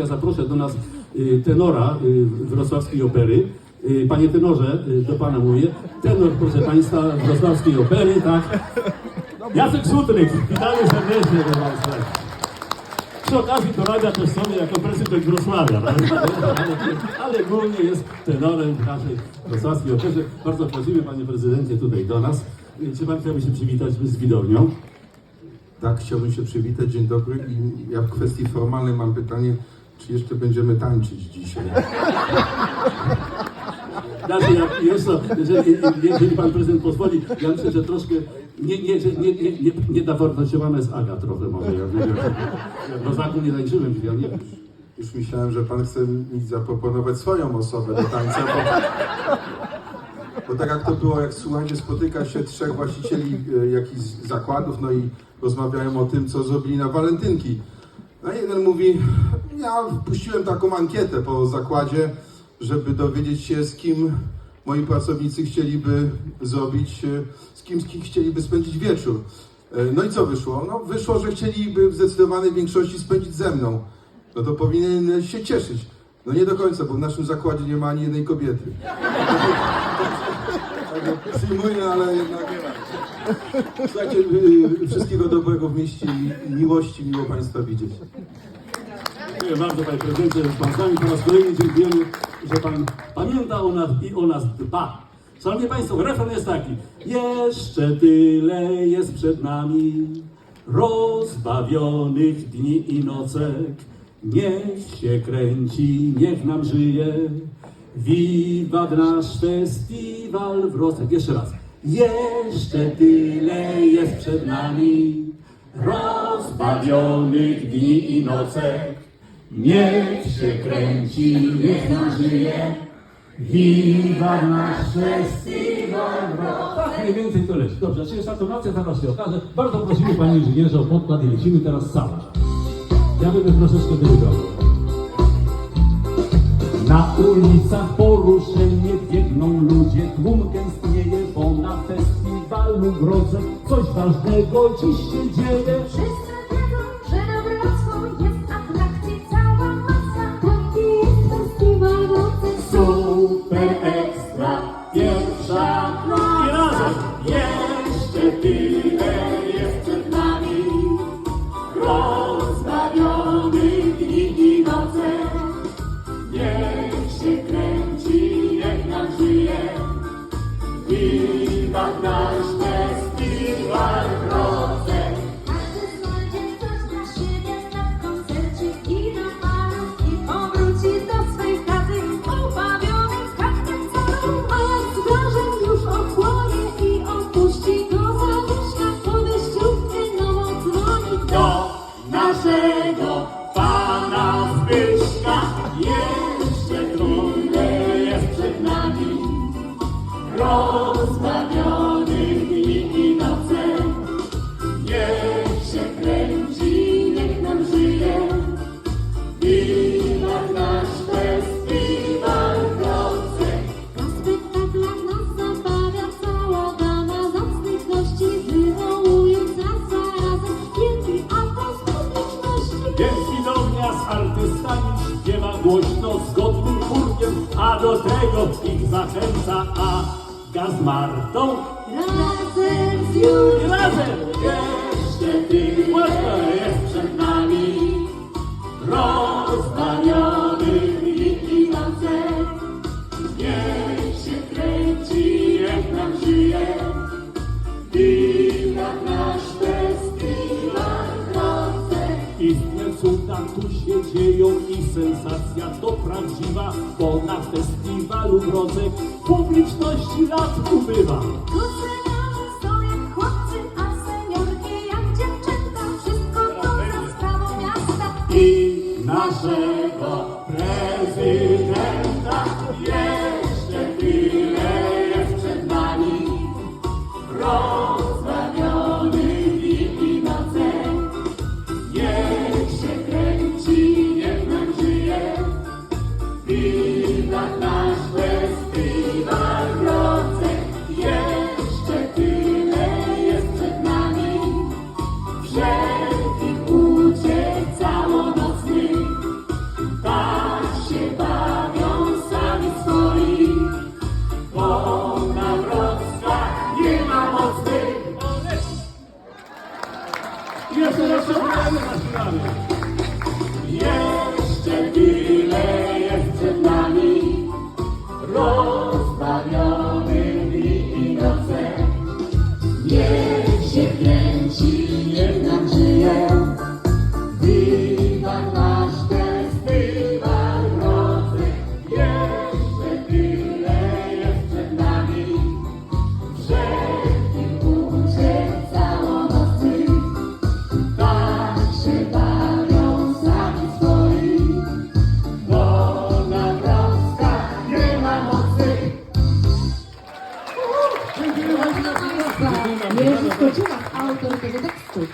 Ja zaproszę do nas y, tenora y, wrocławskiej opery. Y, Panie tenorze, do pana mówię. Tenor, proszę państwa, wrocławskiej opery, tak? Jacek Sutryk, witamy serdecznie do państwa. Przy okazji porabia też sobie jako prezydent Wrocławia, tak? ale, głównie jest tenorem w naszej wrocławskiej operze. Bardzo prosimy, panie prezydencie, tutaj do nas. Czy pan chciałby się przywitać z widownią? Tak, chciałbym się przywitać. Dzień dobry. I ja w kwestii formalnej mam pytanie, czy jeszcze będziemy tańczyć dzisiaj? Znaczy, jest to, jeżeli, jeżeli pan prezydent pozwoli, ja myślę, że troszkę nie, nie, nie, nie, nie, nie zawartościowana jest Aga trochę może. Ja wiem, jak do znaku nie tańczyłem, ja nie wiem. Już myślałem, że pan chce mi zaproponować swoją osobę do tańca, bo, bo tak jak to było, jak słuchajcie, spotyka się trzech właścicieli e, jakichś zakładów, no i rozmawiają o tym, co zrobili na walentynki. No i jeden mówi, ja puściłem taką ankietę po zakładzie, żeby dowiedzieć się, z kim moi pracownicy chcieliby zrobić, e, z kim, z kim chcieliby spędzić wieczór. E, No i co wyszło? No wyszło, że chcieliby w zdecydowanej większości spędzić ze mną. No to powinien się cieszyć. No nie do końca, bo w naszym zakładzie nie ma ani jednej kobiety. Przyjmuję, ale jednak. Słuchajcie, y, wszystkiego dobrego w mieście i miłości, miło Państwa widzieć. Dziękuję bardzo panie prezydencie, że pan z nami po raz kolejny dziękujemy, że pan pamięta o nas i o nas dba. Szanowni Państwo, refren jest taki. Jeszcze tyle jest przed nami rozbawionych dni i nocek. Niech się kręci, niech nam żyje. Wiwat nasz festiwal Wrocek. Jeszcze raz. Jeszcze tyle jest przed nami rozbawionych dni i nocek. Niech się kręci, niech nam żyje. Wiwa nasz festiwal Tak, mniej więcej to leci. Dobrze, czyli jest tonacja, zaraz się okaże. Bardzo prosimy Panie Inżynierze o podkład i lecimy teraz same. Ja bym troszeczkę wybrał. Na ulicach poruszenie biegną ludzie, tłum gęstnieje, bo na festiwalu Wrocek coś ważnego dziś się dzieje. I razem jeszcze Pana Zbyszka. Jeszcze trudne jest przed nami, rozbawiony widownia z artystami śpiewa głośno, zgodnym chórkiem, a do tego ich zachęca Aga z Martą. Razem z I Jurkiem razem Tu się dzieją i sensacja to prawdziwa, bo na festiwalu Wrocek publiczności lat ubywa. Doceniamy są jak chłopcy,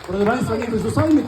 Проживаем с вами между собой.